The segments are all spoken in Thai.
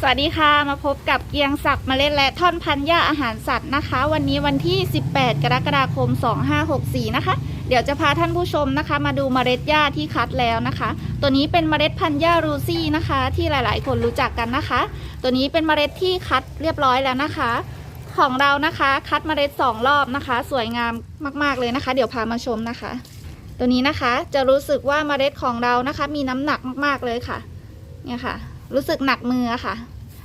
สวัสดีค่ะมาพบกับเกียงศักดิ์เมล็ดและท่อนพันธุ์หญ้าอาหารสัตว์นะคะ วันนี้วันที่ 18 กรกฎาคม 2564 นะคะ เดี๋ยวจะพาท่านผู้ชมนะคะ มาดูเมล็ดหญ้าที่คัดแล้วนะคะ ตัวนี้เป็นเมล็ดพันธุ์หญ้ารูซี่นะคะ ที่หลายๆ คนรู้จักกันนะคะ ตัวนี้เป็นเมล็ดที่คัดเรียบร้อยแล้วนะคะ ของเรานะคะ คัดเมล็ดสองรอบนะคะ สวยงามมาก ๆเลยนะคะ เดี๋ยวพามาชมนะคะ ตัวนี้นะคะจะรู้สึกว่าเมล็ดของเรานะคะ มีน้ำหนักมากๆเลยค่ะ เนี่ยค่ะ รู้สึกหนักมือค่ะ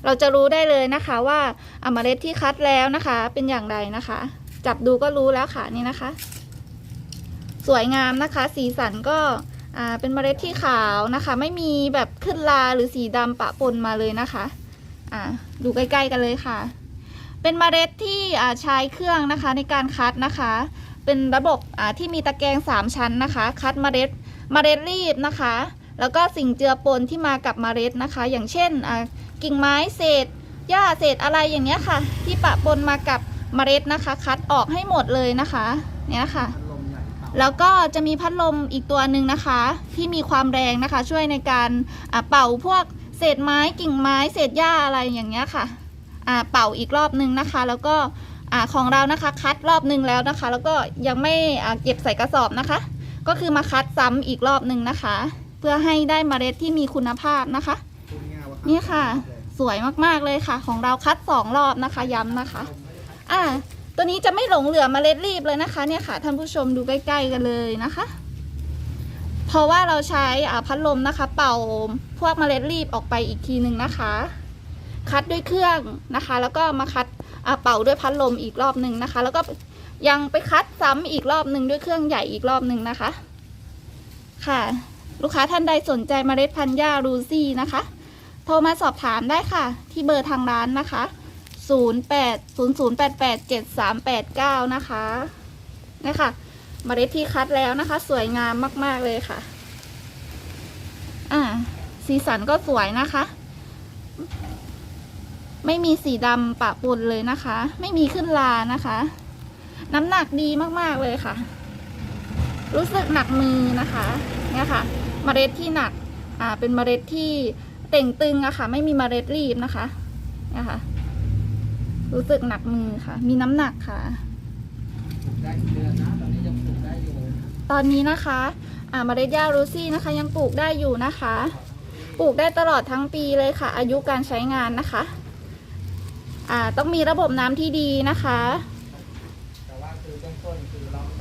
เราจะรู้ได้เลยนะคะว่าอาเมล็ดที่คัดแล้วนะคะ เป็นอย่างไรนะคะ จับดูก็รู้แล้วค่ะนี่นะคะ สวยงามนะคะ สีสันก็เป็นเมล็ดที่ขาวนะคะ ไม่มีแบบขึ้นลาหรือสีดำปะปนมาเลยนะคะอ่าดูใกล้ๆกันเลยค่ะ เป็นเมล็ดที่ใช้เครื่องนะคะในการคัดนะคะ เป็นระบบที่มีตะแกรงสามชั้นนะคะ คัดเมล็ดเมล็ดรีบนะคะ แล้วก็สิ่งเจือปนที่มากับเมล็ดนะคะ อย่างเช่นอ่ากิ่งไม้เศษหญ้าเศษอะไรอย่างเงี้ยค่ะ ที่ปะปนมากับเมล็ดนะคะ คัดออกให้หมดเลยนะคะเนี่ยค่ะ แล้วก็จะมีพัดลมอีกตัวหนึ่งนะคะ ที่มีความแรงนะคะ ช่วยในการอ่าเป่าพวกเศษไม้กิ่งไม้เศษหญ้าอะไรอย่างเงี้ยค่ะอ่าเป่าอีกรอบนึงนะคะ แล้วก็อ่าของเรานะคะคัดรอบนึงแล้วนะคะ แล้วก็ยังไม่อ่าเก็บใส่กระสอบนะคะ ก็คือมาคัดซ้ำอีกรอบนึงนะคะ เพื่อให้ได้เมล็ดที่มีคุณภาพนะคะ นี่ค่ะ สวยมากๆเลยค่ะ ของเราคัดสองรอบนะคะ ย้ำนะคะ อ่า ตัวนี้จะไม่หลงเหลือเมล็ดรีบเลยนะคะ เนี่ยค่ะท่านผู้ชมดูใกล้ ๆ กันเลยนะคะ เพราะว่าเราใช้อ่าพัดลมนะคะ เป่าพวกเมล็ดรีบออกไปอีกทีหนึ่งนะคะ คัดด้วยเครื่องนะคะ แล้วก็มาคัดอ่าเป่าด้วยพัดลมอีกรอบหนึ่งนะคะ แล้วก็ยังไปคัดซ้ำอีกรอบหนึ่งด้วยเครื่องใหญ่อีกรอบหนึ่งนะคะ ค่ะ ลูกค้าท่านใดสนใจเมล็ดพันธุ์หญ้ารูซี่นะคะ โทรมาสอบถามได้ค่ะ ที่เบอร์ทางร้านนะคะ 0 8 0 0 8 8 7 3 8 9 นะคะนี่ค่ะ เมล็ดที่คัดแล้วนะคะ สวยงามมาก ๆ เลยค่ะ อ่า สีสันก็สวยนะคะ ไม่มีสีดำปะปนเลยนะคะ ไม่มีขึ้นลานะคะ น้ำหนักดีมาก ๆ เลยค่ะ รู้สึกหนักมือนะคะเนี่ยค่ะ เมล็ดที่หนักอ่าเป็นเมล็ดที่เต่งตึงอะค่ะ ไม่มีเมล็ดรีบนะคะนี่ยค่ะรู้สึกหนักมือค่ะ มีน้ำหนักค่ะได้เดือนนะตอนนี้ยังปลูกได้อยู่ตอนนี้นะคะอ่าเมล็ดหญ้ารูซี่นะคะ ยังปลูกได้อยู่นะคะ ปลูกได้ตลอดทั้งปีเลยค่ะ อายุการใช้งานนะคะอ่าต้องมีระบบน้ำที่ดีนะคะ แต่ว่าคือเบื้องต้นคือเราต้องห่วงเพ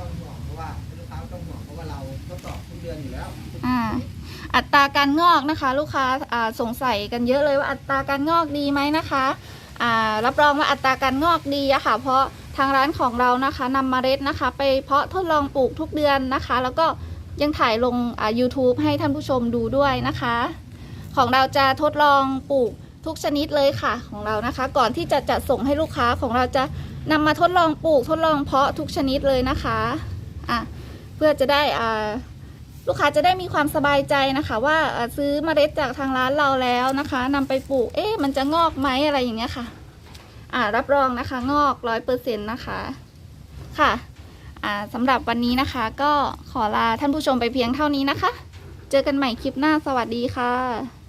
ราะว่าลูกค้าไม่ ต้องห่วงเพราะว่าเราทดสอบทุกเดือนอยู่แล้วอ่า อัตราการงอกนะคะ ลูกค้าอ่าสงสัยกันเยอะเลยว่าอัตราการงอกดีไหมนะคะอ่ารับรองว่าอัตราการงอกดีอะค่ะ เพราะทางร้านของเรานะคะนำเมล็ดนะคะ ไปเพาะทดลองปลูกทุกเดือนนะคะ แล้วก็ยังถ่ายลงอ่า YouTube ให้ท่านผู้ชมดูด้วยนะคะ ของเราจะทดลองปลูกทุกชนิดเลยค่ะของเรานะคะ ก่อนที่จะจัดส่งให้ลูกค้าของเราจะนำมาทดลองปลูกทดลองเพาะทุกชนิดเลยนะคะอะ พื่อจะได้อ่าลูกค้าจะได้มีความสบายใจนะคะ ว่าซื้อเมล็ดจากทางร้านเราแล้วนะคะนำไปปลูกเอ๊ะมันจะงอกไหมอะไรอย่างเงี้ยค่ะ อ่ารับรองนะคะ งอกร้อยเปอร์เซ็นต์นะคะค่ะอ่าสำหรับวันนี้นะคะ ก็ขอลาท่านผู้ชมไปเพียงเท่านี้นะคะ เจอกันใหม่คลิปหน้าสวัสดีค่ะ